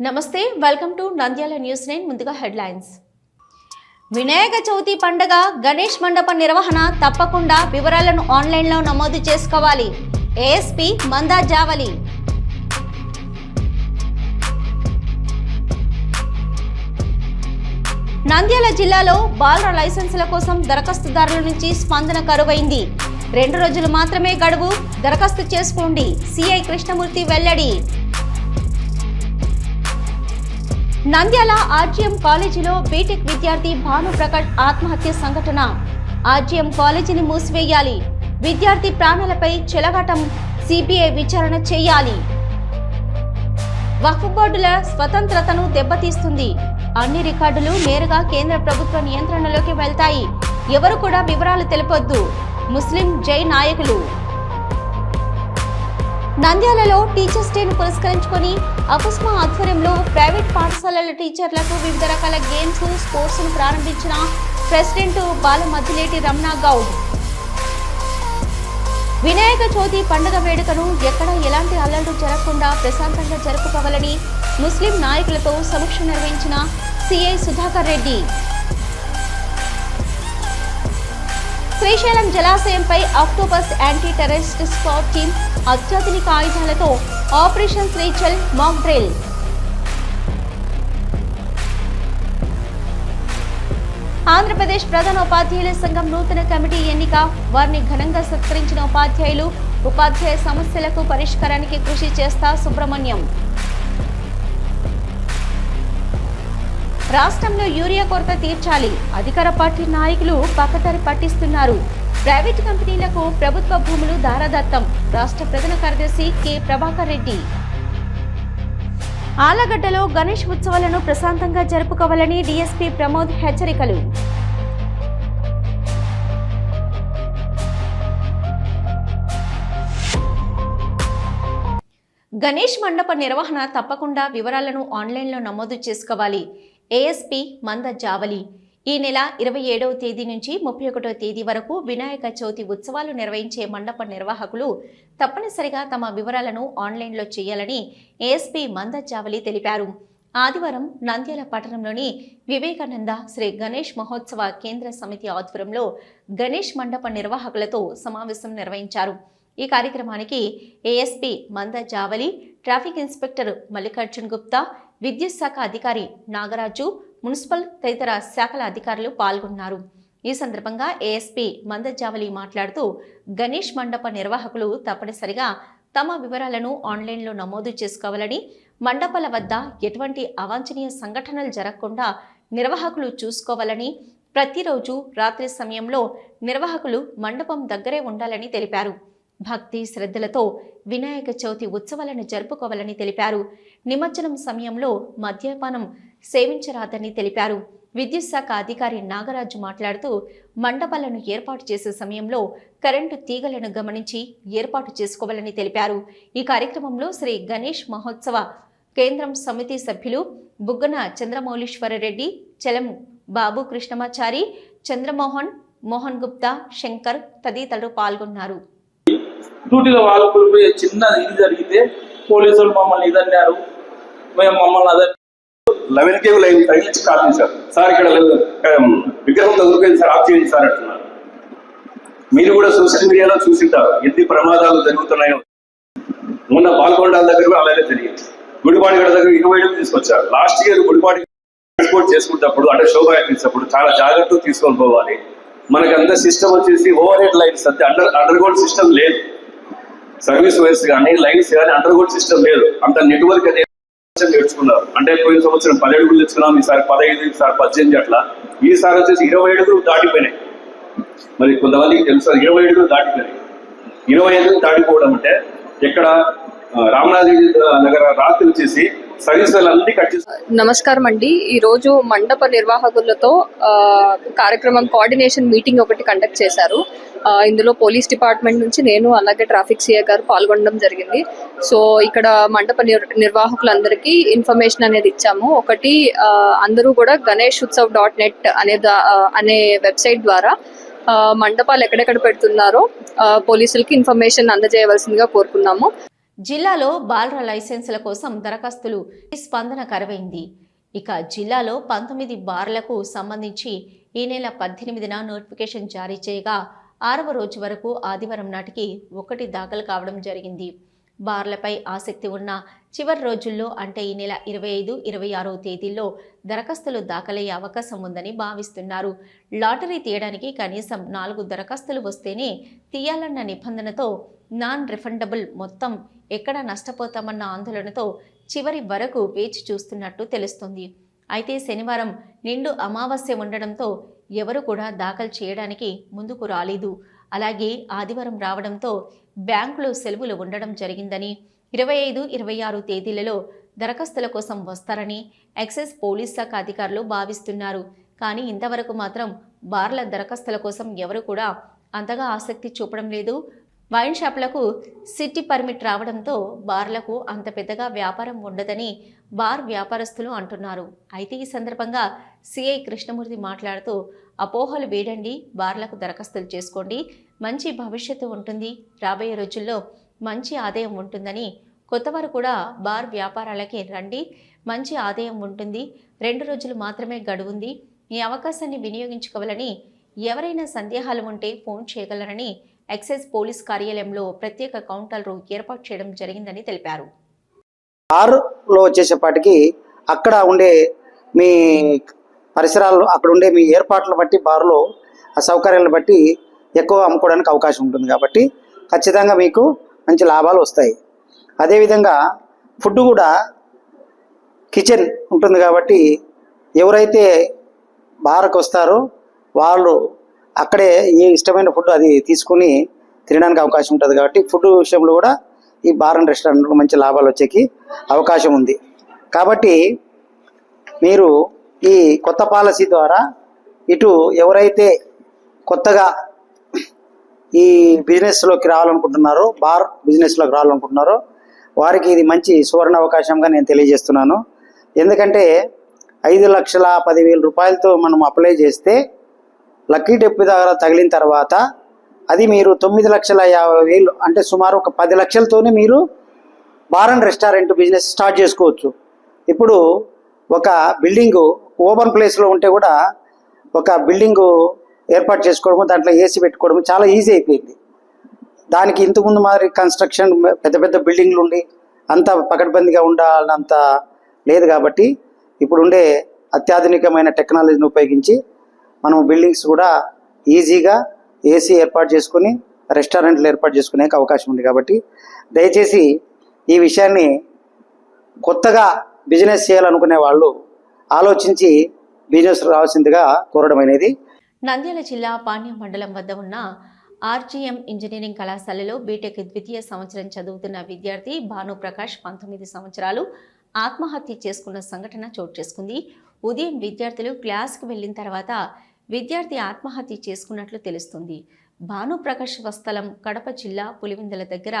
నమస్తే welcome to Nandyal news nine ముందుగా headlines. Vinayaka Chavithi పండగ గణేష్ మండప నిర్వహణ తప్పకుండా వివరాలను ఆన్లైన్లో నమోదు చేసుకోవాలి. ఏఎస్పీ మందా జావలి. నంద్యాల జిల్లాలో బాలుర లైసెన్సుల కోసం దరఖాస్తుదారుల నుంచి స్పందన కరువైంది. రెండు రోజులు మాత్రమే గడువు దరఖాస్తు చేసుకోండి. సిఐ కృష్ణమూర్తి వెల్లడి. నంద్యాల ఆర్జీఎం కాలేజీలో బీటెక్ విద్యార్థి భానుప్రకాష్ ఆత్మహత్య సంఘటన. ఆర్జీఎం కాలేజీని మూసివేయాలి. విద్యార్థి ప్రాణాలపై చెలగాటం సిబిఐ విచారణ చేయాలి. వక్ఫ్ బోర్డుల స్వతంత్రతను దెబ్బతీస్తుంది. అన్ని రికార్డులు నేరుగా కేంద్ర ప్రభుత్వ నియంత్రణలోకి వెళ్తాయి. ఎవరు కూడా వివరాలు తెలిపొద్దు. ముస్లిం జై నాయకులు నంద్యాలలో టీచర్స్ డేను పురస్కరించుకొని అపుస్మా ఆధ్వర్యంలో ప్రైవేట్ పాఠశాలల టీచర్లకు వివిధ రకాల గేమ్స్ స్పోర్ట్స్ను ప్రారంభించిన ప్రెసిడెంట్ బాలమద్దిలేటి రమణ గౌడ్. వినాయక చవితి పండుగ వేడుకను ఎక్కడ ఎలాంటి అల్లర్లు జరగకుండా ప్రశాంతంగా జరుపుకోవాలని ముస్లిం నాయకులతో సమీక్ష నిర్వహించిన CI Sudhakar Reddy. Srisailam జలాశయంపై Octopus anti terrorist squad team అత్యాధునిక ఆయుధాలతో ఆపరేషన్ శ్రీచల్ మాక్ డ్రిల్. ఆంధ్రప్రదేశ్ ప్రధాన ఉపాధ్యాయుల సంఘం నూతన కమిటీ ఎన్నిక. వారిని ఘనంగా సత్కరించిన ఉపాధ్యాయులు ఉపాధ్యాయ సమస్యలకు పరిష్కారానికి కృషి చేస్తా సుబ్రహ్మణ్యం. రాష్ట్రంలో యూరియా కొరత తీర్చాలి. అధికార పార్టీ నాయకులు పక్కదారి పట్టిస్తున్నారు. ప్రైవేట్ కంపెనీలకు ప్రభుత్వ భూములు దారదత్తం. రాష్ట్ర ప్రధాన కార్యదర్శి కె. ప్రభాకర్ రెడ్డి. ఆలగడ్డలో గణేష్ ఉత్సవాలను ప్రశాంతంగా జరుపుకోవాలని డీఎస్పీ ప్రమోద్ హెచ్చరికలు. గణేష్ మండప నిర్వహణ తప్పకుండా వివరాలను ఆన్లైన్లో నమోదు చేసుకోవాలి. ఏఎస్పీ మంద జావలి. ఈ నెల ఇరవై ఏడవ తేదీ నుంచి ముప్పై ఒకటో తేదీ వరకు వినాయక చవితి ఉత్సవాలు నిర్వహించే మండప నిర్వాహకులు తప్పనిసరిగా తమ వివరాలను ఆన్లైన్లో చేయాలని ఏఎస్పీ మంద జావలి తెలిపారు. ఆదివారం నంద్యాల పట్టణంలోని వివేకానంద శ్రీ గణేష్ మహోత్సవ కేంద్ర సమితి ఆధ్వర్యంలో గణేష్ మండప నిర్వాహకులతో సమావేశం నిర్వహించారు. ఈ కార్యక్రమానికి ASP Manda Javali traffic inspector Mallikarjun Gupta విద్యుత్ శాఖ అధికారి నాగరాజు మున్సిపల్ తదితర శాఖల అధికారులు పాల్గొన్నారు. ఈ సందర్భంగా ఏఎస్పీ మందజావలి మాట్లాడుతూ గణేష్ మండప నిర్వాహకులు తప్పనిసరిగా తమ వివరాలను ఆన్లైన్లో నమోదు చేసుకోవాలని మండపాల వద్ద ఎటువంటి అవాంఛనీయ సంఘటనలు జరగకుండా నిర్వాహకులు చూసుకోవాలని ప్రతిరోజు రాత్రి సమయంలో నిర్వాహకులు మండపం దగ్గరే ఉండాలని తెలిపారు. భక్తి శ్రద్ధలతో వినాయక చవితి ఉత్సవాలను జరుపుకోవాలని తెలిపారు. నిమజ్జనం సమయంలో మద్యపానం సేవించరాదని తెలిపారు. విద్యుత్ శాఖ అధికారి నాగరాజు మాట్లాడుతూ మండపాలను ఏర్పాటు చేసే సమయంలో కరెంటు తీగలను గమనించి ఏర్పాటు చేసుకోవాలని తెలిపారు. ఈ కార్యక్రమంలో శ్రీ గణేష్ మహోత్సవ కేంద్రం సమితి సభ్యులు బుగ్గన చంద్రమౌళీశ్వరరెడ్డి చలం బాబు కృష్ణమాచారి చంద్రమోహన్ మోహన్ గుప్తా శంకర్ తదితరులు పాల్గొన్నారు. డ్యూటీలో వాళ్ళు పోయి చిన్న ఇది జరిగితే పోలీసులు మమ్మల్ని ఇదన్నారు. మేము మమ్మల్ని అదే లెవెన్ కేవ్ లైన్ తగిలించి కాల్ చేశారు. సార్ ఇక్కడ విగ్రహం తగులుపోయింది సార్ ఆఫ్ చేయండి సార్ అంటున్నారు. మీరు కూడా సోషల్ మీడియాలో చూసింటారు. ఎన్ని ప్రమాదాలు జరుగుతున్నాయో. మొన్న పాల్గొండాల దగ్గర కూడా అలాగే జరిగింది. గుడిపాడిగడ దగ్గర ఇరవై ఏడు తీసుకొచ్చారు. లాస్ట్ ఇయర్ గుడిపాడి ట్రాన్స్పోర్ట్ చేసుకుంటప్పుడు అంటే శోభాయాత్రించినప్పుడు చాలా జాగ్రత్తగా తీసుకొని పోవాలి. మనకి అంత సిస్టమ్ వచ్చేసి ఓవర్ హెడ్ లైన్స్ అంతే. అండర్ అండర్ గ్రౌండ్ సిస్టమ్ లేదు. సర్వీస్ వైస్ కానీ లైన్స్ కానీ అండర్ గ్రౌండ్ సిస్టమ్ లేదు. అంత నెట్వర్క్ అనేది నేర్చుకున్నారు. అంటే పోయిన సంవత్సరం పది అడుగులు తెచ్చుకున్నాం ఈసారి పదహైదు ఈసారి పద్దెనిమిది అట్లా. ఈసారి వచ్చేసి ఇరవై అడుగులు దాటిపోయినాయి. మరి కొంతమందికి తెలుసు ఇరవై అడుగులు దాటిపోయినాయి. ఇరవై ఐదు దాటిపోవడం అంటే ఎక్కడ రామనాథ్ నగర రాత్రి వచ్చేసి నమస్కారం అండి. ఈ రోజు మండప నిర్వాహకులతో కార్యక్రమం కోఆర్డినేషన్ మీటింగ్ ఒకటి కండక్ట్ చేశారు. ఇందులో పోలీస్ డిపార్ట్మెంట్ నుంచి నేను అలాగే ట్రాఫిక్ సిఐ గారు పాల్గొనడం జరిగింది. సో ఇక్కడ మండప నిర్వాహకులందరికీ ఇన్ఫర్మేషన్ అనేది ఇచ్చాము. ఒకటి అందరూ కూడా గణేష్ ఉత్సవ్ డాట్ నెట్ అనే అనే వెబ్సైట్ ద్వారా మండపాలు ఎక్కడెక్కడ పెడుతున్నారో పోలీసులకి ఇన్ఫర్మేషన్ అందజేయవలసిందిగా కోరుకున్నాము. జిల్లాలో బాలర లైసెన్సుల కోసం దరఖాస్తులు స్పందన కరువైంది. ఇక జిల్లాలో పంతొమ్మిది బార్లకు సంబంధించి ఈ నెల పద్దెనిమిదిన నోటిఫికేషన్ జారీ చేయగా ఆరవ రోజు వరకు ఆదివారం నాటికి ఒకటి దాఖలు కావడం జరిగింది. బార్లపై ఆసక్తి ఉన్న చివరి రోజుల్లో అంటే ఈ నెల ఇరవై ఐదు ఇరవై ఆరో తేదీల్లో దరఖాస్తులు దాఖలయ్యే అవకాశం ఉందని భావిస్తున్నారు. లాటరీ తీయడానికి కనీసం నాలుగు దరఖాస్తులు వస్తేనే తీయాలన్న నిబంధనతో నాన్ రిఫండబుల్ మొత్తం ఎక్కడ నష్టపోతామన్న ఆందోళనతో చివరి వరకు వేచి చూస్తున్నట్టు తెలుస్తుంది. అయితే శనివారం నిండు అమావాస్య ఉండడంతో ఎవరు కూడా దాఖలు చేయడానికి ముందుకు రాలేదు. అలాగే ఆదివారం రావడంతో బ్యాంకులు సెలవులు ఉండడం జరిగిందని ఇరవై ఐదు ఇరవై ఆరు తేదీలలో దరఖాస్తుల కోసం వస్తారని ఎక్సైజ్ పోలీస్ శాఖ అధికారులు భావిస్తున్నారు. కానీ ఇంతవరకు మాత్రం బార్ల దరఖాస్తుల కోసం ఎవరు కూడా అంతగా ఆసక్తి చూపడం లేదు. వైన్ షాప్లకు సిటీ పర్మిట్ రావడంతో బార్లకు అంత పెద్దగా వ్యాపారం ఉండదని బార్ వ్యాపారస్తులు అంటున్నారు. అయితే ఈ సందర్భంగా సిఐ కృష్ణమూర్తి మాట్లాడుతూ అపోహలు వేడండి బార్లకు దరఖాస్తులు చేసుకోండి మంచి భవిష్యత్తు ఉంటుంది. రాబోయే రోజుల్లో మంచి ఆదాయం ఉంటుందని కొత్తవారు కూడా బార్ వ్యాపారాలకి రండి. మంచి ఆదాయం ఉంటుంది. రెండు రోజులు మాత్రమే గడువుంది. ఈ అవకాశాన్ని వినియోగించుకోవాలని ఎవరైనా సందేహాలు ఉంటే ఫోన్ చేయగలరని ఎక్సైజ్ పోలీస్ కార్యాలయంలో ప్రత్యేక కౌంటర్లు ఏర్పాటు చేయడం జరిగిందని తెలిపారు. బార్లో వచ్చేసేపాటికి అక్కడ ఉండే మీ పరిసరాల్లో అక్కడ ఉండే మీ ఏర్పాట్లను బట్టి బార్లో ఆ సౌకర్యాలను బట్టి ఎక్కువ అమ్ముకోవడానికి అవకాశం ఉంటుంది కాబట్టి ఖచ్చితంగా మీకు మంచి లాభాలు వస్తాయి. అదేవిధంగా ఫుడ్ కూడా కిచెన్ ఉంటుంది కాబట్టి ఎవరైతే బారకు వస్తారో వాళ్ళు అక్కడే ఏ ఇష్టమైన ఫుడ్ అది తీసుకుని తినడానికి అవకాశం ఉంటుంది కాబట్టి ఫుడ్ విషయంలో కూడా ఈ బార్ అండ్ రెస్టారెంట్లో మంచి లాభాలు వచ్చేకి అవకాశం ఉంది. కాబట్టి మీరు ఈ కొత్త పాలసీ ద్వారా ఇటు ఎవరైతే కొత్తగా ఈ బిజినెస్లోకి రావాలనుకుంటున్నారో బార్ బిజినెస్లోకి రావాలనుకుంటున్నారో వారికి ఇది మంచి సువర్ణ అవకాశంగా నేను తెలియజేస్తున్నాను. ఎందుకంటే ఐదు లక్షల పదివేల రూపాయలతో మనం అప్లై చేస్తే లక్కీ డెప్పు దగ్గర తగిలిన తర్వాత అది మీరు తొమ్మిది లక్షల యాభై వేలు అంటే సుమారు ఒక పది లక్షలతోనే మీరు bar and restaurant business start చేసుకోవచ్చు. ఇప్పుడు ఒక బిల్డింగు ఓపెన్ ప్లేస్లో ఉంటే కూడా ఒక బిల్డింగు ఏర్పాటు చేసుకోవడము దాంట్లో ఏసీ పెట్టుకోవడము చాలా ఈజీ అయిపోయింది. దానికి ఇంతకుముందు మాదిరి కన్స్ట్రక్షన్ పెద్ద పెద్ద బిల్డింగ్లు ఉండి అంత పకడ్బందీగా ఉండాలంత లేదు కాబట్టి ఇప్పుడు ఉండే అత్యాధునికమైన టెక్నాలజీని ఉపయోగించి మనం బిల్డింగ్స్ కూడా ఈజీగా ఏసీ ఏర్పాటు చేసుకుని రెస్టారెంట్లు ఏర్పాటు చేసుకునే అవకాశం ఉంది కాబట్టి దయచేసి ఈ విషయాన్ని కొత్తగా బిజినెస్ చేయాలనుకునే వాళ్ళు ఆలోచించి బిజినెస్ రావాల్సిందిగా కోరడం అనేది నంద్యాల జిల్లా పాణ్యం మండలం వద్ద ఉన్న ఆర్జీఎం ఇంజనీరింగ్ కళాశాలలో బీటెక్ ద్వితీయ సంవత్సరం చదువుతున్న విద్యార్థి భానుప్రకాష్ పంతొమ్మిది సంవత్సరాలు ఆత్మహత్య చేసుకున్న సంఘటన చోటు చేసుకుంది. ఉదయం విద్యార్థులు క్లాస్కి వెళ్ళిన తర్వాత విద్యార్థి ఆత్మహత్య చేసుకున్నట్లు తెలుస్తుంది. భానుప్రకాష్ వస్థలం కడప జిల్లా పులివిందల దగ్గర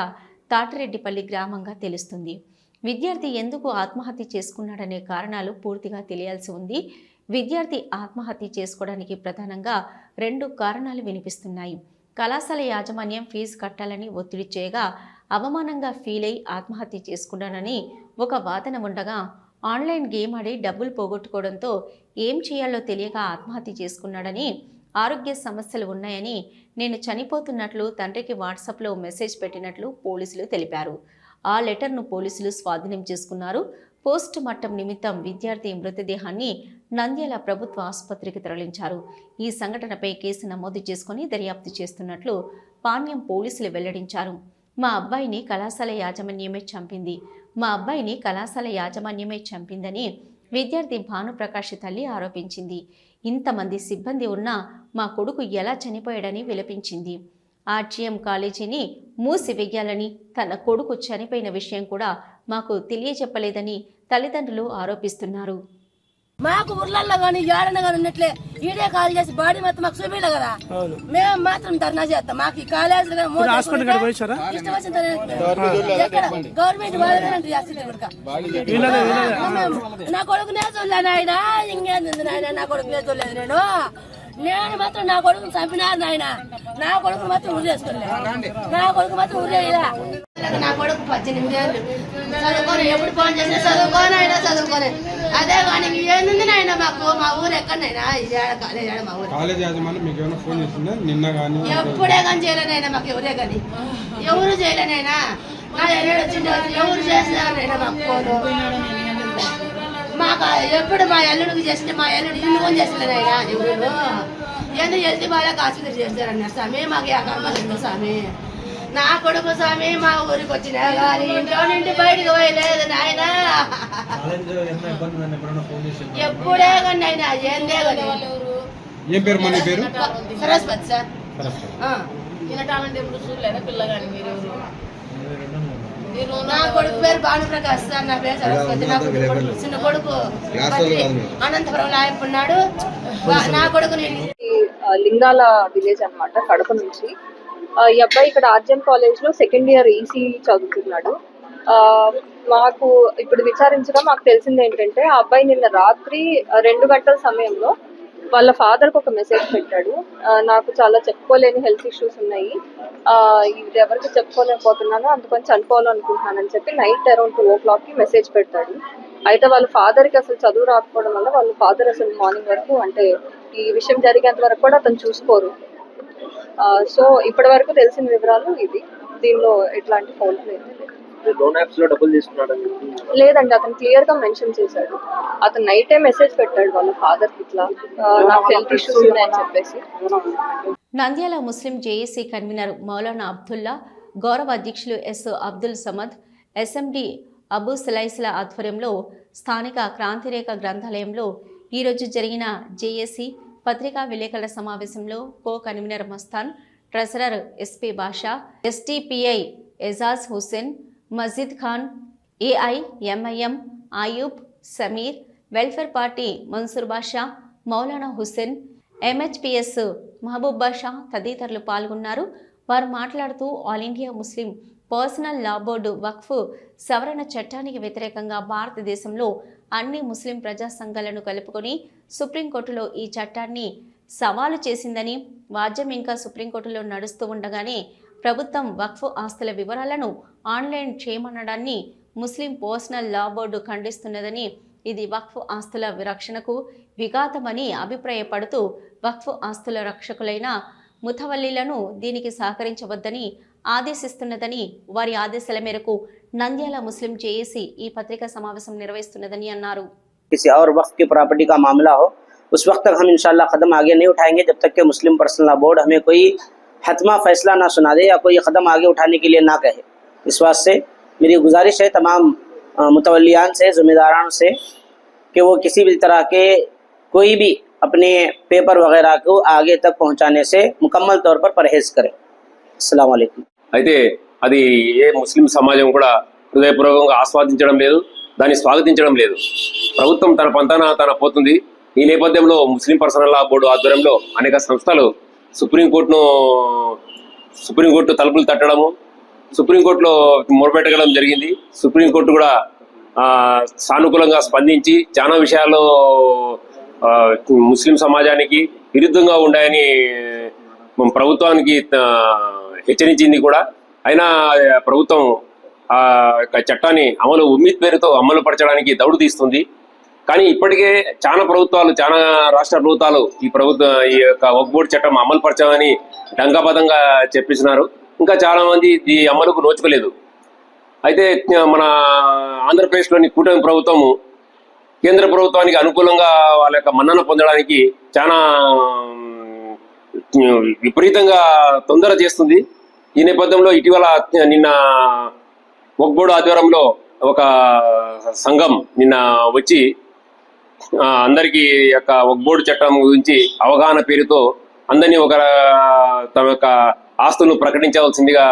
తాటిరెడ్డిపల్లి గ్రామంగా తెలుస్తుంది. విద్యార్థి ఎందుకు ఆత్మహత్య చేసుకున్నాడనే కారణాలు పూర్తిగా తెలియాల్సి ఉంది. విద్యార్థి ఆత్మహత్య చేసుకోవడానికి ప్రధానంగా రెండు కారణాలు వినిపిస్తున్నాయి. కళాశాల యాజమాన్యం ఫీజు కట్టాలని ఒత్తిడి చేయగా అవమానంగా ఫీల్ అయి ఆత్మహత్య చేసుకున్నానని ఒక వాదన ఉండగా ఆన్లైన్ గేమ్ ఆడి డబ్బులు పోగొట్టుకోవడంతో ఏం చేయాలో తెలియక ఆత్మహత్య చేసుకున్నాడని ఆరోగ్య సమస్యలు ఉన్నాయని నేను చనిపోతున్నట్లు తండ్రికి వాట్సాప్లో మెసేజ్ పెట్టినట్లు పోలీసులు తెలిపారు. ఆ లెటర్ను పోలీసులు స్వాధీనం చేసుకున్నారు. పోస్ట్ మార్టం నిమిత్తం విద్యార్థి మృతదేహాన్ని నంద్యాల ప్రభుత్వ ఆసుపత్రికి తరలించారు. ఈ సంఘటనపై కేసు నమోదు చేసుకుని దర్యాప్తు చేస్తున్నట్లు పాణ్యం పోలీసులు వెల్లడించారు. మా అబ్బాయిని కళాశాల యాజమాన్యమే చంపింది. మా అబ్బాయిని కళాశాల యాజమాన్యమే చంపిందని విద్యార్థి భానుప్రకాష్ తల్లి ఆరోపించింది. ఇంతమంది సిబ్బంది ఉన్నా మా కొడుకు ఎలా చనిపోయాడని విలపించింది. ఆర్జీఎం కాలేజీని మూసివేయాలని తన కొడుకు చనిపోయిన విషయం కూడా మాకు తెలియజెప్పలేదని తల్లిదండ్రులు ఆరోపిస్తున్నారు. మాకు ఊర్లలో కానీ ఏడన కానీ ఉన్నట్లే ఈడే కాల్ చేసి బాడీ మొత్తం మాకు చూపించలే కదా. మేము మాత్రం ధర్నా చేస్తాం. మాకు ఈ ఎక్కడ? గవర్నమెంట్ నా కొడుకు నే చూడలే నాయన. ఇంకేంది నాయన? నా కొడుకు నే చూడలేదు నేను. నేను మాత్రం నా కొడుకుని చంపినారు నాయన. నా కొడుకు మాత్రం ఊరు చేసుకోలేదు నా కొడుకు మాత్రం ఇట్లా నా కొడుకు పద్దెనిమిది ఏళ్ళు. చదువుకొని ఎప్పుడు ఫోన్ చేసినా చదువుకోని అయినా చదువుకోని. అదే కానీ ఏంది నాయన మాకు? మా ఊరు ఎక్కడైనా కాలేజ్ ఆడ మా ఊరు. కాలేజ్ యాజమాన్యం మీకు ఏమైనా ఫోన్ చేసిందా? నిన్న కానీ ఎప్పుడే కానీ చేయలేనైనా మాకు ఎవరే కానీ. ఎవరు చేయలేనైనా నా ఎన్నడు వచ్చింది ఎవరు చేసినారైనా మాకు ఫోను? మాకు? ఎప్పుడు మా ఎల్లుడికి చేస్తే మా ఎల్లుడు ఇల్లు కొని చేసినారైనా ఎవరు ఎందుకు వెళ్తే వాళ్ళకి ఆసుపత్రి చేస్తారన్నారు స్వామి. మాకు ఏ కర్మలు స్వామి. నా కొడుకు స్వామి మా ఊరికి వచ్చినా కానీ ఇంట్లో నుండి బయటకు పోయలేదు నాయన. ఎప్పుడే కానీ అయినా ఏందే కానీ. ఏం పేరు మన పేరు? సరస్వతి సార్. ఆ. నా కొడుకు పేరు భానుప్రకాష్ సార్ నా పేరు సరస్వతి నా కొడుకు చిన్న కొడుకు ఉన్నాడు. వా- నా కొడుకు నేను. లింగాల విలేజ్ అన్నమాట కడప నుంచి. ఈ అబ్బాయి ఇక్కడ ఆర్జన్ కాలేజ్లో సెకండ్ ఇయర్ ఈసీ చదువుతున్నాడు. ఆ, మాకు ఇప్పుడు విచారించగా మాకు తెలిసింది ఏంటంటే ఆ అబ్బాయి నిన్న రాత్రి రెండు గంటల సమయంలో వాళ్ళ ఫాదర్కి ఒక మెసేజ్ పెట్టాడు. నాకు చాలా చెప్పుకోలేని హెల్త్ ఇష్యూస్ ఉన్నాయి. ఇది ఎవరికి చెప్పుకోలేకపోతున్నానో అందుకని చనిపోవాలనుకుంటున్నాను అని చెప్పి నైట్ అరౌండ్ టూ ఓ క్లాక్కి మెసేజ్ పెడతాడు అయితే వాళ్ళ ఫాదర్కి అసలు చదువు రాకపోవడం వల్ల వాళ్ళ ఫాదర్ అసలు మార్నింగ్ వరకు అంటే ఈ విషయం జరిగేంత వరకు కూడా అతను చూసుకోరు. సో ఇప్పటి వరకు తెలిసిన వివరాలు ఇది దీనిలో ఎట్లాంటి ఫోన్ లేదు. లోన్ యాప్స్లో డబ్బులు తీసుకున్నాడు లేదండి అతను క్లియర్గా మెన్షన్ చేశాడు. అతను నైటే మెసేజ్ పెట్టాడు వాళ్ళ ఫాదర్కి ఇట్లా నాకు హెల్త్ ఇష్యూస్ ఉన్నాయని చెప్పేసి. Nandyal Muslim JAC convener Maulana Abdullah గౌరవ అధ్యక్షులు ఎస్ అబ్దుల్ సమద్ ఎస్ఎండి అబూ సిలైస్ల ఆధ్వర్యంలో స్థానిక క్రాంతిరేఖ గ్రంథాలయంలో ఈరోజు జరిగిన జేఏసీ పత్రికా విలేకరుల సమావేశంలో co convener Mastan treasurer SP Basha SDPI Ejaz Hussain Majeed Khan AIMIM Ayub Sameer welfare party Mansoor Basha Maulana Hussain MHPS Mahaboob Basha తదితరులు పాల్గొన్నారు. వారు మాట్లాడుతూ all India Muslim personal law board Waqf సవరణ చట్టానికి వ్యతిరేకంగా భారతదేశంలో అన్ని ముస్లిం ప్రజా సంఘాలను కలుపుకొని సుప్రీంకోర్టులో ఈ చట్టాన్ని సవాలు చేసిందని వాద్యం ఇంకా సుప్రీంకోర్టులో నడుస్తూ ఉండగానే ప్రభుత్వం వక్ఫ్ ఆస్తుల వివరాలను ఆన్లైన్ చేయమనడాన్ని ముస్లిం పర్సనల్ లా బోర్డు ఖండిస్తున్నదని ఇది వక్ఫ్ ఆస్తుల రక్షణకు విఘాతమని అభిప్రాయపడుతూ వక్ఫ్ ఆస్తుల రక్షకులైన ముతవల్లీలను దీనికి సహకరించవద్దని ఆదేశిస్తున్నదని వారి ఆదేశాల మేరకు నంద్యాల ముస్లిం జేఏసీ ఈ పత్రికా సమావేశం నిర్వహిస్తున్నదని అన్నారు किसी और वक्त की प्रॉपर्टी का मामला हो उस वक्त तक हम इंशाल्लाह कदम आगे नहीं उठाएंगे जब तक कि मुस्लिम पर्सनल लॉ बोर्ड हमें कोई हतमा फैसला ना सुना दे या कोई कदम आगे उठाने के लिए ना कहे इस वास्ते मेरी गुजारिश है तमाम अ, मुतवलियान से ज़िम्मेदारान से कि वो किसी भी तरह के कोई भी अपने पेपर वगैरह को आगे तक पहुंचाने से मुकम्मल तौर पर परहेज़ करें अस्सलाम वालेकुम అయితే అది ఏ ముస్లిం సమాజం కూడా హృదయపూర్వకంగా ఆస్వాదించడం లేదు దాన్ని స్వాగతించడం లేదు ప్రభుత్వం తన పంతాన తన పోతుంది ఈ నేపథ్యంలో ముస్లిం పర్సనల్ లా బోర్డు ఆధ్వర్యంలో అనేక సంస్థలు సుప్రీంకోర్టును సుప్రీంకోర్టు తలుపులు తట్టడము సుప్రీంకోర్టులో మొరపెట్టగడం జరిగింది. సుప్రీంకోర్టు కూడా సానుకూలంగా స్పందించి చాలా విషయాల్లో ముస్లిం సమాజానికి విరుద్ధంగా ఉన్నాయని ప్రభుత్వానికి హెచ్చరించింది కూడా. అయినా ప్రభుత్వం ఆ యొక్క చట్టాన్ని అమలు ఉమ్మీద్ పేరుతో అమలు పరచడానికి దౌడు తీస్తుంది. కానీ ఇప్పటికే చాలా ప్రభుత్వాలు చాలా రాష్ట్ర ప్రభుత్వాలు ఈ ప్రభుత్వ ఈ యొక్క వక్బోర్డ్ చట్టం అమలు పరచామని డంగబద్ధంగా చెప్పిస్తున్నారు ఇంకా చాలా మంది ఈ అమలుకు నోచుకోలేదు. అయితే మన ఆంధ్రప్రదేశ్లోని కూటమి ప్రభుత్వము కేంద్ర ప్రభుత్వానికి అనుకూలంగా వాళ్ళ యొక్క మన్నన పొందడానికి చాలా విపరీతంగా తొందర చేస్తుంది. ఈ నేపథ్యంలో ఇటీవల నిన్న వక్బోర్డు ఆధ్వర్యంలో ఒక సంఘం నిన్న వచ్చి అందరికీ యొక్క ఒక్బోర్డు చట్టం గురించి అవగాహన పేరుతో అందరినీ ఒక తమ యొక్క ఆస్తులను ప్రకటించవలసిందిగా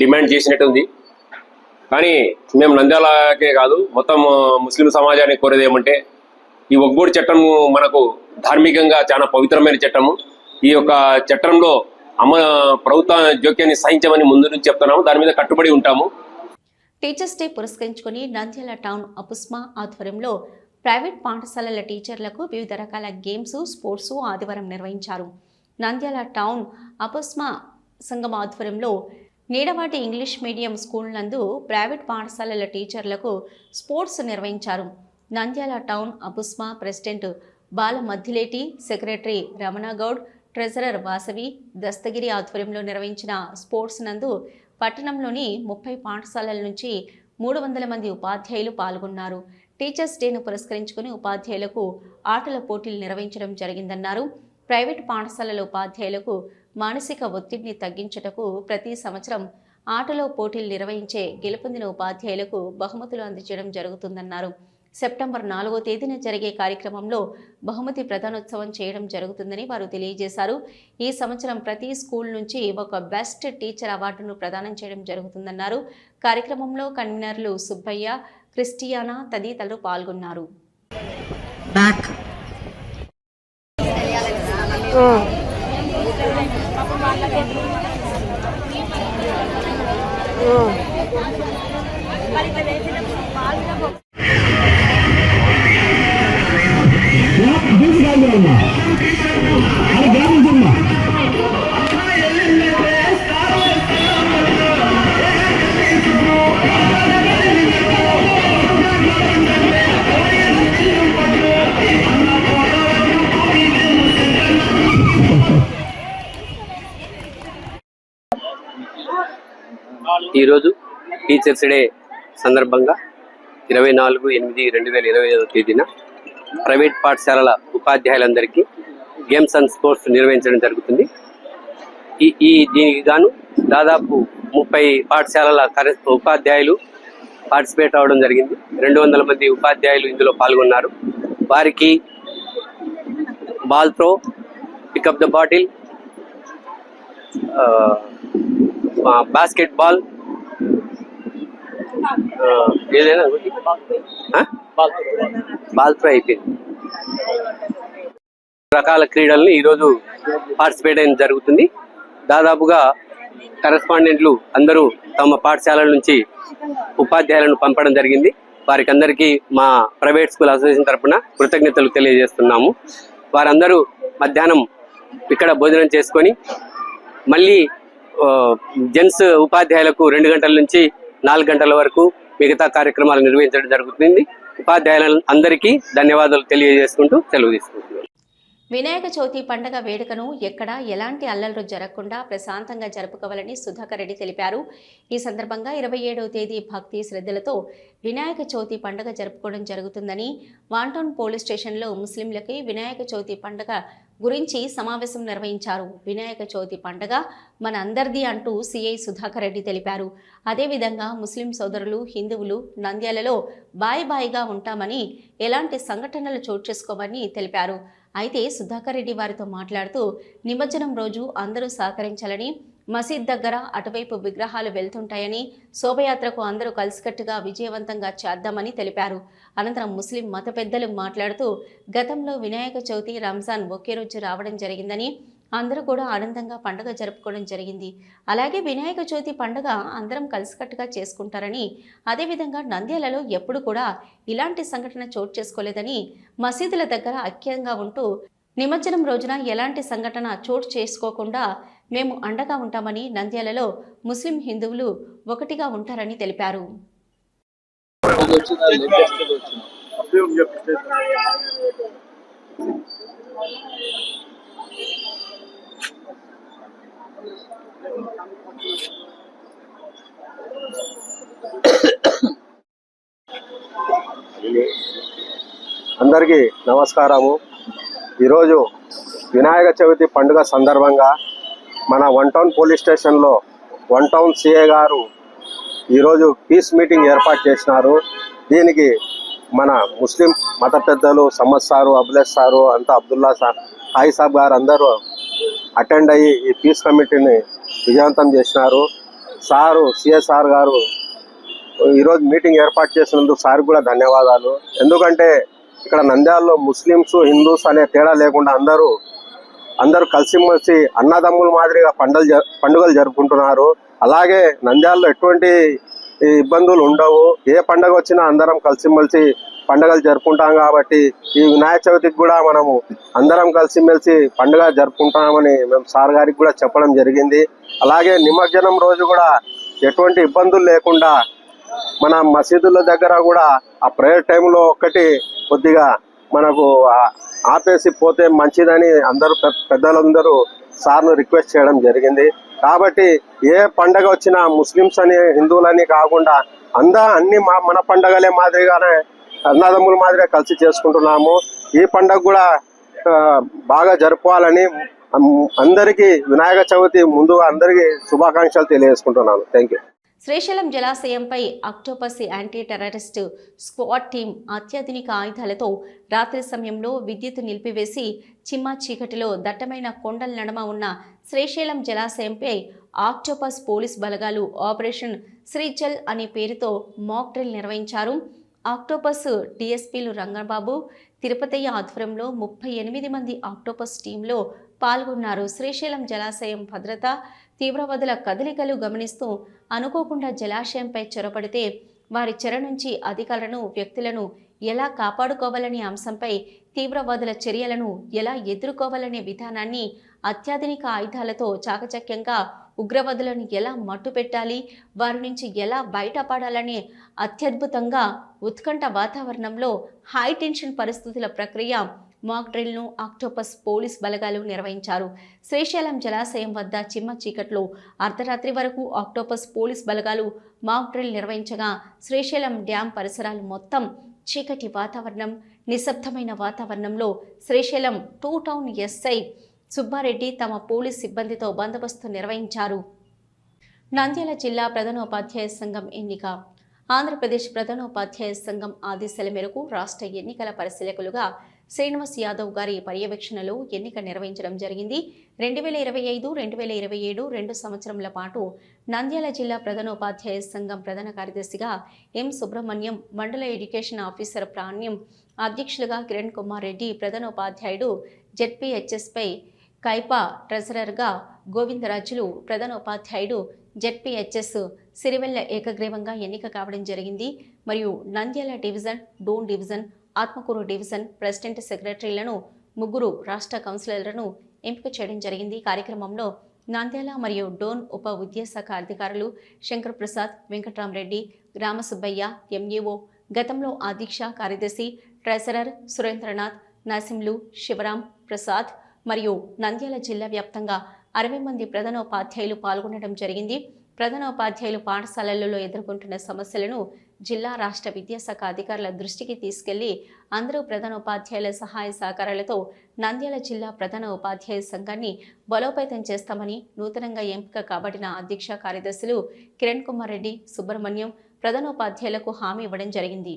డిమాండ్ చేసినట్టుంది. కానీ మేము నంద్యాలకే కాదు మొత్తం ముస్లిం సమాజానికి కోరేది ఏమంటే ఈ ఒగ్గోడు చట్టం మనకు ధార్మికంగా చాలా పవిత్రమైన చట్టము. ఈ యొక్క చట్టంలో అమ ప్రభుత్వ జోక్యాన్ని సహించమని ముందు నుంచి చెప్తున్నాము. దాని మీద కట్టుబడి ఉంటాము. టీచర్స్ డే పురస్కరించుకుని నంద్యాల టౌన్ అపుస్మా ఆధ్వర్యంలో ప్రైవేట్ పాఠశాలల టీచర్లకు వివిధ రకాల గేమ్స్ స్పోర్ట్స్ ఆదివారం నిర్వహించారు. నంద్యాల టౌన్ అపుస్మా సంఘం ఆధ్వర్యంలో నీడవాటి ఇంగ్లీష్ మీడియం స్కూల్ నందు ప్రైవేట్ పాఠశాలల టీచర్లకు స్పోర్ట్స్ నిర్వహించారు. Nandyal town APUSMA president Bala Maddileti secretary Ramana Goud treasurer Vasavi Dastagiri ఆధ్వర్యంలో నిర్వహించిన స్పోర్ట్స్ నందు పట్టణంలోని ముప్పై పాఠశాలల నుంచి మూడు వందల మంది ఉపాధ్యాయులు పాల్గొన్నారు. టీచర్స్ డేను పురస్కరించుకుని ఉపాధ్యాయులకు ఆటల పోటీలు నిర్వహించడం జరిగిందన్నారు. ప్రైవేట్ పాఠశాలల ఉపాధ్యాయులకు మానసిక ఒత్తిడిని తగ్గించుటకు ప్రతి సంవత్సరం ఆటలో పోటీలు నిర్వహించే గెలుపొందిన ఉపాధ్యాయులకు బహుమతులు అందించడం జరుగుతుందన్నారు. సెప్టెంబర్ నాలుగో తేదీన జరిగే కార్యక్రమంలో బహుమతి ప్రధానోత్సవం చేయడం జరుగుతుందని వారు తెలియజేశారు. ఈ సంవత్సరం ప్రతి స్కూల్ నుంచి ఒక బెస్ట్ టీచర్ అవార్డును ప్రదానం చేయడం జరుగుతుందన్నారు. కార్యక్రమంలో కన్వీనర్లు సుబ్బయ్య క్రిస్టియానా తదితరులు పాల్గొన్నారు. ఈరోజు టీచర్స్ డే సందర్భంగా ఇరవై నాలుగు ఎనిమిది రెండు వేల ఇరవై ఐదవ తేదీన ప్రైవేట్ పాఠశాలల ఉపాధ్యాయులందరికీ గేమ్స్ అండ్ స్పోర్ట్స్ నిర్వహించడం జరుగుతుంది. ఈ ఈ దీనికి గాను దాదాపు ముప్పై పాఠశాలల ఉపాధ్యాయులు పార్టిసిపేట్ అవ్వడం జరిగింది. రెండు వందల మంది ఉపాధ్యాయులు ఇందులో పాల్గొన్నారు. వారికి ball throw pick up the bottle basketball ఏదైనా ఒకటి? అయిపోయింది రకాల క్రీడల్ని ఈరోజు పార్టిసిపేట్ అయిన జరుగుతుంది. దాదాపుగా కరెస్పాండెంట్లు అందరూ తమ పాఠశాలల నుంచి ఉపాధ్యాయులను పంపడం జరిగింది. వారికి అందరికీ మా ప్రైవేట్ స్కూల్ అసోసియేషన్ తరపున కృతజ్ఞతలు తెలియజేస్తున్నాము. వారందరూ మధ్యాహ్నం ఇక్కడ భోజనం చేసుకొని మళ్ళీ జెంట్స్ ఉపాధ్యాయులకు రెండు గంటల నుంచి నాలుగు గంటల వరకు మిగతా కార్యక్రమాలు నిర్వహించడం జరుగుతుంది. ఉపాధ్యాయుల అందరికీ ధన్యవాదాలు తెలియజేసుకుంటూ సెలవు తీసుకుంటున్నాను. వినాయక చవితి పండగ వేడుకను ఎక్కడ ఎలాంటి అల్లర్లు జరగకుండా ప్రశాంతంగా జరుపుకోవాలని సుధాకర్ రెడ్డి తెలిపారు. ఈ సందర్భంగా ఇరవై ఏడవ తేదీ భక్తి శ్రద్ధలతో వినాయక చవితి పండగ జరుపుకోవడం జరుగుతుందని వాంటౌన్ పోలీస్ స్టేషన్లో ముస్లింలకి వినాయక చవితి పండగ గురించి సమావేశం నిర్వహించారు. వినాయక చవితి పండగ మన అందరిది అంటూ సిఐ సుధాకర్ రెడ్డి తెలిపారు. అదేవిధంగా ముస్లిం సోదరులు హిందువులు నంద్యాలలో బాయి బాయిగా ఉంటామని ఎలాంటి సంఘటనలు చోటు చేసుకోమని తెలిపారు. అయితే సుధాకర్ రెడ్డి వారితో మాట్లాడుతూ నిమజ్జనం రోజు అందరూ సహకరించాలని మసీద్ దగ్గర అటువైపు విగ్రహాలు వెళ్తుంటాయని శోభయాత్రకు అందరూ కలిసికట్టుగా విజయవంతంగా చేద్దామని తెలిపారు. అనంతరం ముస్లిం మత పెద్దలు మాట్లాడుతూ గతంలో వినాయక చవితి రంజాన్ ఒకే రోజు రావడం జరిగిందని అందరూ కూడా ఆనందంగా పండుగ జరుపుకోవడం జరిగింది. అలాగే వినాయక చవితి పండుగ అందరం కలిసికట్టుగా చేసుకుంటారని అదేవిధంగా నంద్యాలలో ఎప్పుడు కూడా ఇలాంటి సంఘటన చోటు చేసుకోలేదని మసీదుల దగ్గర ఐక్యంగా ఉంటూ నిమజ్జనం రోజున ఎలాంటి సంఘటన చోటు చేసుకోకుండా మేము అండగా ఉంటామని నంద్యాలలో ముస్లిం హిందువులు ఒకటిగా ఉంటారని తెలిపారు. అందరికీ నమస్కారము. ఈరోజు వినాయక చవితి పండుగ సందర్భంగా మన వన్ టౌన్ పోలీస్ స్టేషన్లో వన్ టౌన్ సిఏ గారు ఈరోజు పీస్ మీటింగ్ ఏర్పాటు చేసినారు. దీనికి మన ముస్లిం మత పెద్దలు సమ్మద్ సారు అబులేష్ సారు అంతా అబ్దుల్లా సార్ హాయి సాబ్ గారు అందరూ అటెండ్ అయ్యి ఈ పీస్ కమిటీని విజయవంతం చేసినారు. సారు సిఏ సార్ గారు ఈరోజు మీటింగ్ ఏర్పాటు చేసినందుకు సార్ కూడా ధన్యవాదాలు. ఎందుకంటే ఇక్కడ నంద్యాలలో ముస్లిమ్స్ హిందూస్ అనే తేడా లేకుండా అందరూ అందరూ కలిసిమెలిసి అన్నదమ్ముల మాదిరిగా పండుగలు జ- పండుగలు జరుపుకుంటున్నారు. అలాగే నంద్యాలలో ఎటువంటి ఇబ్బందులు ఉండవు. ఏ పండగ వచ్చినా అందరం కలిసిమెలిసి పండుగలు జరుపుకుంటాం కాబట్టి ఈ వినాయక చవితికి కూడా మనము అందరం కలిసిమెలిసి పండుగ జరుపుకుంటామని మేము సార్ గారికి కూడా చెప్పడం జరిగింది. అలాగే నిమజ్జనం రోజు కూడా ఎటువంటి ఇబ్బందులు లేకుండా మన మసీదుల దగ్గర కూడా ఆ ప్రేయర్ టైంలో ఒక్కటి కొద్దిగా మనకు ఆపేసి పోతే మంచిదని అందరూ పెద్దలందరూ సార్ను రిక్వెస్ట్ చేయడం జరిగింది. కాబట్టి ఏ పండగ వచ్చినా ముస్లిమ్స్ అని హిందువులని కాకుండా అందా అన్ని మా మన పండగలే మాదిరిగానే అన్నదమ్ముల మాదిరిగా కలిసి చేసుకుంటున్నాము. ఈ పండగ కూడా బాగా జరుపుకోవాలని అందరికీ వినాయక చవితి ముందుగా అందరికీ శుభాకాంక్షలు తెలియజేసుకుంటున్నాను. Thank you Srisailam జలాశయంపై octopus anti terrorist squad team అత్యాధునిక ఆయుధాలతో రాత్రి సమయంలో విద్యుత్ నిలిపివేసి చిమ్మా చీకటిలో దట్టమైన కొండల నడమ ఉన్న శ్రీశైలం జలాశయంపై ఆక్టోపస్ పోలీస్ బలగాలు ఆపరేషన్ శ్రీచల్ అనే పేరుతో మాక్ డ్రిల్ నిర్వహించారు. ఆక్టోపస్ డిఎస్పీలు రంగబాబు తిరుపతయ్య ఆధ్వర్యంలో ముప్పై ఎనిమిది మంది ఆక్టోపస్ టీంలో పాల్గొన్నారు. శ్రీశైలం జలాశయం భద్రత తీవ్రవాదుల కదలికలు గమనిస్తూ అనుకోకుండా జలాశయంపై చొరబడితే వారి చెర నుంచి అధికారులను వ్యక్తులను ఎలా కాపాడుకోవాలనే అంశంపై తీవ్రవాదుల చర్యలను ఎలా ఎదుర్కోవాలనే విధానాన్ని అత్యాధునిక ఆయుధాలతో చాకచక్యంగా ఉగ్రవాదులను ఎలా మట్టుపెట్టాలి వారి నుంచి ఎలా బయటపడాలనే అత్యద్భుతంగా ఉత్కంఠ వాతావరణంలో హై టెన్షన్ పరిస్థితుల ప్రక్రియ మాక్ డ్రిల్ను ఆక్టోపస్ పోలీస్ బలగాలు నిర్వహించారు. శ్రీశైలం జలాశయం వద్ద చిమ్మ చీకట్లో అర్ధరాత్రి వరకు ఆక్టోపస్ పోలీస్ బలగాలు మాక్ డ్రిల్ నిర్వహించగా శ్రీశైలం డ్యాం పరిసరాలు మొత్తం చీకటి వాతావరణం నిశ్శబ్దమైన వాతావరణంలో Srisailam two town SI Subbareddy తమ పోలీస్ సిబ్బందితో బందోబస్తు నిర్వహించారు. నంద్యాల జిల్లా ప్రధానోపాధ్యాయ సంఘం ఎన్నిక. ఆంధ్రప్రదేశ్ ప్రధానోపాధ్యాయ సంఘం ఆదేశాల మేరకు రాష్ట్ర ఎన్నికల పరిశీలకులుగా శ్రీనివాస్ యాదవ్ గారి పర్యవేక్షణలో ఎన్నిక నిర్వహించడం జరిగింది. రెండు వేల ఇరవై ఐదు రెండు వేల ఇరవై ఏడు రెండు సంవత్సరముల పాటు నంద్యాల జిల్లా ప్రధానోపాధ్యాయ సంఘం ప్రధాన కార్యదర్శిగా ఎం. సుబ్రహ్మణ్యం మండల ఎడ్యుకేషన్ ఆఫీసర్ ప్రాణ్యం అధ్యక్షులుగా కిరణ్ కుమార్ రెడ్డి ప్రధానోపాధ్యాయుడు జెడ్పీహెచ్ఎస్పై కైపా ట్రెజరర్గా గోవిందరాజులు ప్రధానోపాధ్యాయుడు జెడ్పీహెచ్ఎస్ సిరివెల్ల ఏకగ్రీవంగా ఎన్నిక కావడం జరిగింది. మరియు Nandyal division Dhone division Atmakur division president సెక్రటరీలను ముగ్గురు రాష్ట్ర కౌన్సిలర్లను ఎంపిక చేయడం జరిగింది. కార్యక్రమంలో నంద్యాల మరియు డోన్ ఉప విద్యాశాఖ అధికారులు శంకర్ ప్రసాద్ వెంకట్రామరెడ్డి గ్రామ సుబ్బయ్య ఎంఈఓ గతంలో అధ్యక్ష కార్యదర్శి ట్రెజరర్ సురేంద్రనాథ్ నరసింహులు శివరాం ప్రసాద్ మరియు నంద్యాల జిల్లా వ్యాప్తంగా అరవై మంది ప్రధానోపాధ్యాయులు పాల్గొనడం జరిగింది. ప్రధానోపాధ్యాయులు పాఠశాలలలో ఎదుర్కొంటున్న సమస్యలను జిల్లా రాష్ట్ర విద్యాశాఖ అధికారుల దృష్టికి తీసుకెళ్ళి అందరూ ప్రధాన ఉపాధ్యాయుల సహాయ సహకారాలతో నంద్యాల జిల్లా ప్రధాన ఉపాధ్యాయ సంఘాన్ని బలోపేతం చేస్తామని నూతనంగా ఎంపిక కాబడిన అధ్యక్ష కార్యదర్శులు కిరణ్ కుమార్ రెడ్డి సుబ్రహ్మణ్యం ప్రధానోపాధ్యాయులకు హామీ ఇవ్వడం జరిగింది.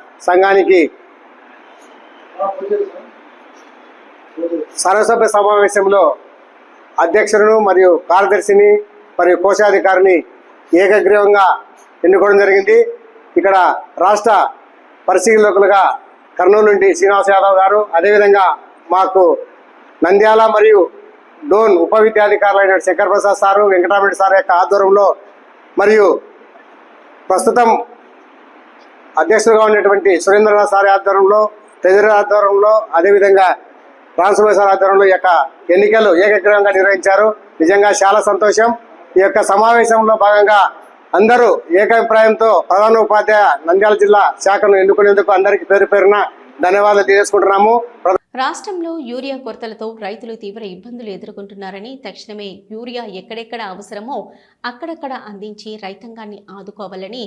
సంఘానికి సర్వసభ్య సమావేశంలో అధ్యక్షులను మరియు కార్యదర్శిని మరియు కోశాధికారిని ఏకగ్రీవంగా ఎన్నుకోవడం జరిగింది. ఇక్కడ రాష్ట్ర పరిశీలకులుగా కర్నూలు నుండి శ్రీనివాస్ యాదవ్ గారు అదేవిధంగా మాకు నంద్యాల మరియు డోన్ ఉప విద్యాధికారులైన శంకర్ ప్రసాద్ సారు వెంకటరామరెడ్డి సార్ యొక్క ఆధ్వర్యంలో మరియు ప్రస్తుతం అధ్యక్షులుగా ఉన్నటువంటి సురేంద్రనాథ్ సార్ ఆధ్వర్యంలో ట్రెజరీ ఆధ్వర్యంలో అదేవిధంగా రామసుబ్బయ్య సార్ ఆధ్వర్యంలో ఈ యొక్క ఎన్నికలు ఏకగ్రహంగా నిర్వహించారు. నిజంగా చాలా సంతోషం. ఈ యొక్క సమావేశంలో భాగంగా అందరూ ఏకాభిప్రాయంతో ప్రధాన ఉపాధ్యాయ నంద్యాల జిల్లా శాఖను ఎన్నుకునేందుకు అందరికీ పేరు పేరున ధన్యవాదాలు తెలియజేసుకుంటున్నాము. రాష్ట్రంలో యూరియా కొరతలతో రైతులు తీవ్ర ఇబ్బందులు ఎదుర్కొంటున్నారని తక్షణమే యూరియా ఎక్కడెక్కడ అవసరమో అక్కడక్కడ అందించి రైతాంగాన్ని ఆదుకోవాలని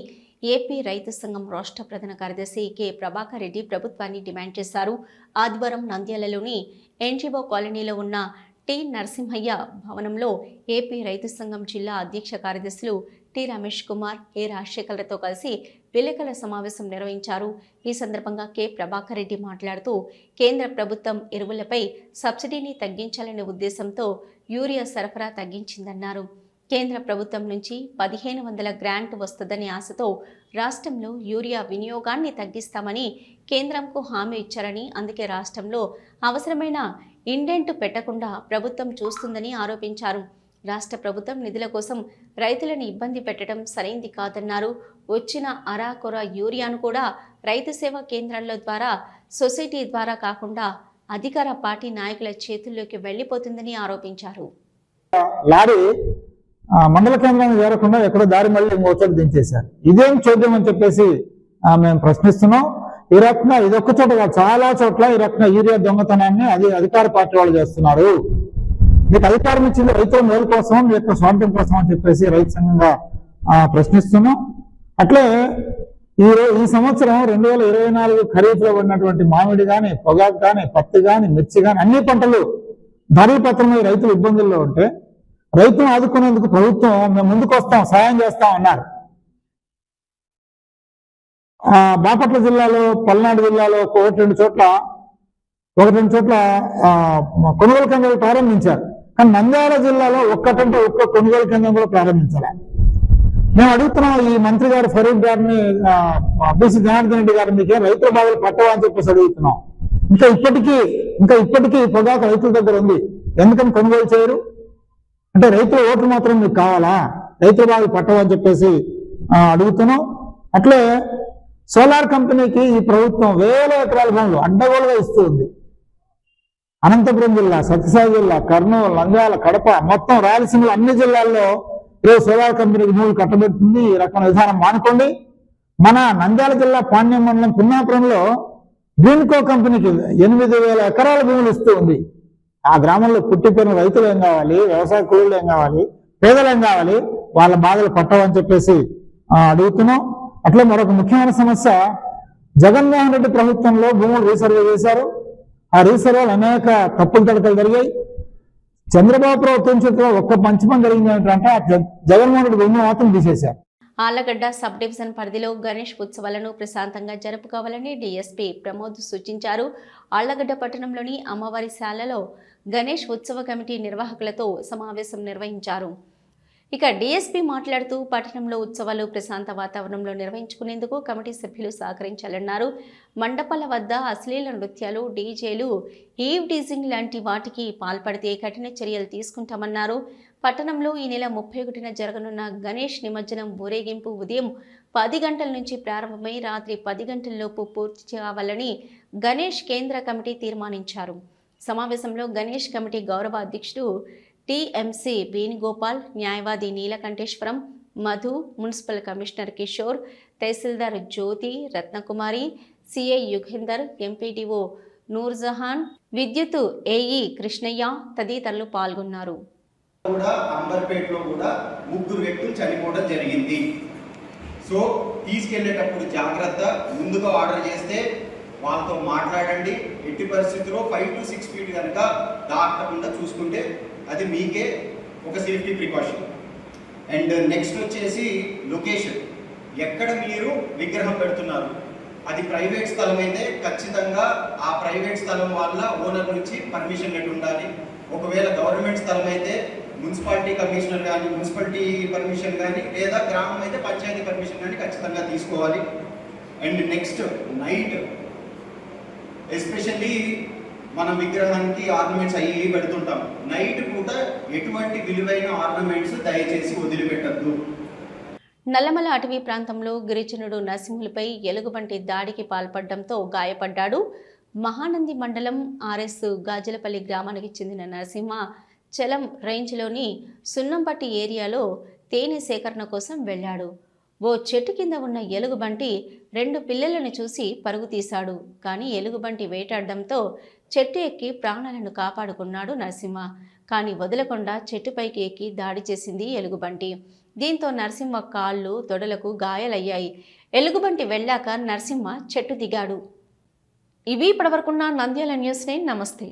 ఏపీ రైతు సంఘం రాష్ట్ర ప్రధాన కార్యదర్శి కె. ప్రభాకర్ రెడ్డి ప్రభుత్వాన్ని డిమాండ్ చేశారు. ఆదివారం నంద్యాలలోని ఎన్జీఓ కాలనీలో ఉన్న టి. నరసింహయ్య భవనంలో ఏపీ రైతు సంఘం జిల్లా అధ్యక్ష కార్యదర్శులు టి. రమేష్ కుమార్ ఏ. రాజశేఖర్లతో కలిసి విలేకరుల సమావేశం నిర్వహించారు. ఈ సందర్భంగా కె. ప్రభాకర్ రెడ్డి మాట్లాడుతూ కేంద్ర ప్రభుత్వం ఎరువులపై సబ్సిడీని తగ్గించాలనే ఉద్దేశంతో యూరియా సరఫరా తగ్గించిందన్నారు. కేంద్ర ప్రభుత్వం నుంచి పదిహేను వందల గ్రాంట్ వస్తుందనే ఆశతో రాష్ట్రంలో యూరియా వినియోగాన్ని తగ్గిస్తామని కేంద్రంకు హామీ ఇచ్చారని అందుకే రాష్ట్రంలో అవసరమైన ఇండెంట్ పెట్టకుండా ప్రభుత్వం చూస్తుందని ఆరోపించారు. రాష్ట్ర ప్రభుత్వం నిధుల కోసం రైతులను ఇబ్బంది పెట్టడం సరైంది కాదన్నారు. వచ్చిన అరాకొర యూరియాను కూడా రైతు సేవా కేంద్రాల ద్వారా సొసైటీ ద్వారా కాకుండా అధికార పార్టీ నాయకుల చేతుల్లోకి వెళ్ళిపోతుందని ఆరోపించారు. ఆ, మండల కేంద్రాన్ని చేరకుండా ఎక్కడో దారి మళ్ళీ ఇంకో చోట దించేశారు. ఇదేం చూద్దాం అని చెప్పేసి మేము ప్రశ్నిస్తున్నాం. ఈ రకంగా ఇది ఒక్క చోట కాదు చాలా చోట్ల ఈ రకంగా యూరియా దొంగతనాన్ని అది అధికార పార్టీ వాళ్ళు చేస్తున్నారు. మీకు అధికారం ఇచ్చింది రైతుల మేలు కోసం మీ యొక్క స్వార్థం కోసం అని చెప్పేసి రైతు సంఘంగా ప్రశ్నిస్తున్నాం. అట్లే ఈ ఈ సంవత్సరం రెండు వేల ఇరవై నాలుగు ఖరీఫ్లో ఉన్నటువంటి మామిడి కానీ పొగాకు కానీ పత్తి కానీ మిర్చి కానీ అన్ని పంటలు ధరల పత్రమై రైతులు ఇబ్బందుల్లో ఉంటే రైతును ఆదుకునేందుకు ప్రభుత్వం మేము ముందుకు వస్తాం సాయం చేస్తాం అన్నారు. ఆ, బాపట్ల జిల్లాలో పల్నాడు జిల్లాలో ఒకటి రెండు చోట్ల ఒకటి రెండు చోట్ల ఆ, కొనుగోలు కేంద్రాలు ప్రారంభించారు. కానీ నంద్యాల జిల్లాలో ఒక్కటంటే ఒక్క కొనుగోలు కేంద్రం కూడా ప్రారంభించాలి. మేము అడుగుతున్నాం ఈ మంత్రి గారు ఫరూక్ గారిని బీసీ జనార్దన్ రెడ్డి గారి మీకే రైతుల బాధలు పట్టవా అని చెప్పేసి అడుగుతున్నాం. ఇంకా ఇప్పటికీ ఇంకా ఇప్పటికీ పొగాకు రైతుల దగ్గర ఉంది. ఎందుకని కొనుగోలు చేయరు? అంటే రైతుల ఓట్లు మాత్రం మీకు కావాలా? రైతుల బాధలు పట్టవని చెప్పేసి అడుగుతున్నాం. అట్లే సోలార్ కంపెనీకి ఈ ప్రభుత్వం వేల ఎకరాల భూములు అడ్డగోలుగా ఇస్తూ ఉంది. అనంతపురం జిల్లా సత్యసాయి జిల్లా కర్నూలు నంద్యాల కడప మొత్తం రాయలసీమలో అన్ని జిల్లాల్లో ఈరోజు సోలార్ కంపెనీకి భూములు కట్టబెడుతుంది. ఈ రకమైన విధానం మానుకోండి. మన నంద్యాల జిల్లా పాణ్యం మండలం పున్నాపురంలో గ్రీన్కో కంపెనీకి ఎనిమిది వేల ఎకరాల భూములు ఇస్తూ ఉంది. ఆ గ్రామంలో పుట్టిపోయిన రైతులు ఏం కావాలి? వ్యవసాయ కూలీలు ఏం కావాలి? పేదలు ఏం కావాలి? వాళ్ళ బాధలు పట్టవని చెప్పేసి అడుగుతున్నాం. అట్లే మరొక ముఖ్యమైన సమస్య జగన్మోహన్ రెడ్డి ప్రభుత్వంలో భూములు రీసర్వే చేశారు. ఆ రీసర్వేలు అనేక తప్పులు తడకలు జరిగాయి. చంద్రబాబు ప్రభుత్వం చేతిలో ఒక్క పంచమం జరిగింది ఏంటంటే జగన్మోహన్ రెడ్డి భూములు మాత్రం తీసేశారు. ఆళ్ళగడ్డ సబ్ డివిజన్ పరిధిలో గణేష్ ఉత్సవాలను ప్రశాంతంగా జరుపుకోవాలని డీఎస్పీ ప్రమోద్ సూచించారు. ఆళ్ళగడ్డ పట్టణంలోని అమ్మవారి శాలలో గణేష్ ఉత్సవ కమిటీ నిర్వాహకులతో సమావేశం నిర్వహించారు. ఇక డీఎస్పీ మాట్లాడుతూ పట్టణంలో ఉత్సవాలు ప్రశాంత వాతావరణంలో నిర్వహించుకునేందుకు కమిటీ సభ్యులు సహకరించాలన్నారు. మండపాల వద్ద అశ్లీల నృత్యాలు డీజేలు ఈవ్ డీజింగ్ లాంటి వాటికి పాల్పడితే కఠిన చర్యలు తీసుకుంటామన్నారు. పట్టణంలో ఈ నెల ముప్పై ఒకటిన జరగనున్న గణేష్ నిమజ్జనం ఊరేగింపు ఉదయం పది గంటల నుంచి ప్రారంభమై రాత్రి పది గంటలలోపు పూర్తి కావాలని గణేష్ కేంద్ర కమిటీ తీర్మానించారు. సమావేశంలో గణేష్ కమిటీ గౌరవ అధ్యక్షుడు టిఎంసి వేణుగోపాల్ న్యాయవాది Neelakanteswaram Madhu municipal commissioner Kishore tahsildar Jyothi Ratnakumari CI Yugender MPDO Noorjahan విద్యుత్ ఏఈ కృష్ణయ్య తదితరులు పాల్గొన్నారు. కూడా అంబర్పేటలో కూడా ముగ్గురు వ్యక్తులు చనిపోవడం జరిగింది. సో తీసుకెళ్ళేటప్పుడు జాగ్రత్త ముందుగా ఆర్డర్ చేస్తే వాళ్ళతో మాట్లాడండి. ఎట్టి పరిస్థితుల్లో ఫైవ్ టు సిక్స్ ఫీట్ కనుక దాటకుండా చూసుకుంటే అది మీకే ఒక సేఫ్టీ ప్రికాషన్ అండ్ నెక్స్ట్ వచ్చేసి లొకేషన్ ఎక్కడ మీరు విగ్రహం పెడుతున్నారు? అది ప్రైవేట్ స్థలం అయితే ఖచ్చితంగా ఆ ప్రైవేట్ స్థలం వల్ల ఓనర్ నుంచి పర్మిషన్ లెటర్ ఉండాలి. ఒకవేళ గవర్నమెంట్ స్థలం అయితే మున్సిపాలిటీ కమిషనర్ కానీ మున్సిపాలిటీ పర్మిషన్ కానీ లేదా గ్రామం అయితే పంచాయతీ పర్మిషన్ కానీ ఖచ్చితంగా తీసుకోవాలి. అండ్ నెక్స్ట్ నైట్ ఎస్పెషల్లీ మన విగ్రహానికి ఆర్నమెంట్స్ అయ్యి పెడుతుంటాం. నైట్ పూట ఎటువంటి విలువైన ఆర్నమెంట్స్ దయచేసి వదిలిపెట్టద్దు. నల్లమల అటవీ ప్రాంతంలో గిరిజనుడు నరసింహులపై ఎలుగుబంటి దాడికి పాల్పడడంతో గాయపడ్డాడు. మహానంది మండలం ఆర్ఎస్ గాజలపల్లి గ్రామానికి చెందిన నరసింహ చలం రేంజ్లోని సున్నంపట్టి ఏరియాలో తేనె సేకరణ కోసం వెళ్ళాడు. ఓ చెట్టు కింద ఉన్న ఎలుగుబంటి రెండు పిల్లలను చూసి పరుగు తీశాడు. కానీ ఎలుగుబంటి వేటాడడంతో చెట్టు ఎక్కి ప్రాణాలను కాపాడుకున్నాడు నరసింహ. కానీ వదలకుండా చెట్టుపైకి ఎక్కి దాడి చేసింది ఎలుగుబంటి. దీంతో నరసింహ కాళ్ళు తొడలకు గాయాలయ్యాయి. ఎలుగుబంటి వెళ్ళాక నరసింహ చెట్టు దిగాడు. ఇవి ఇప్పటివరకున్న నంద్యాల న్యూస్ నమస్తే.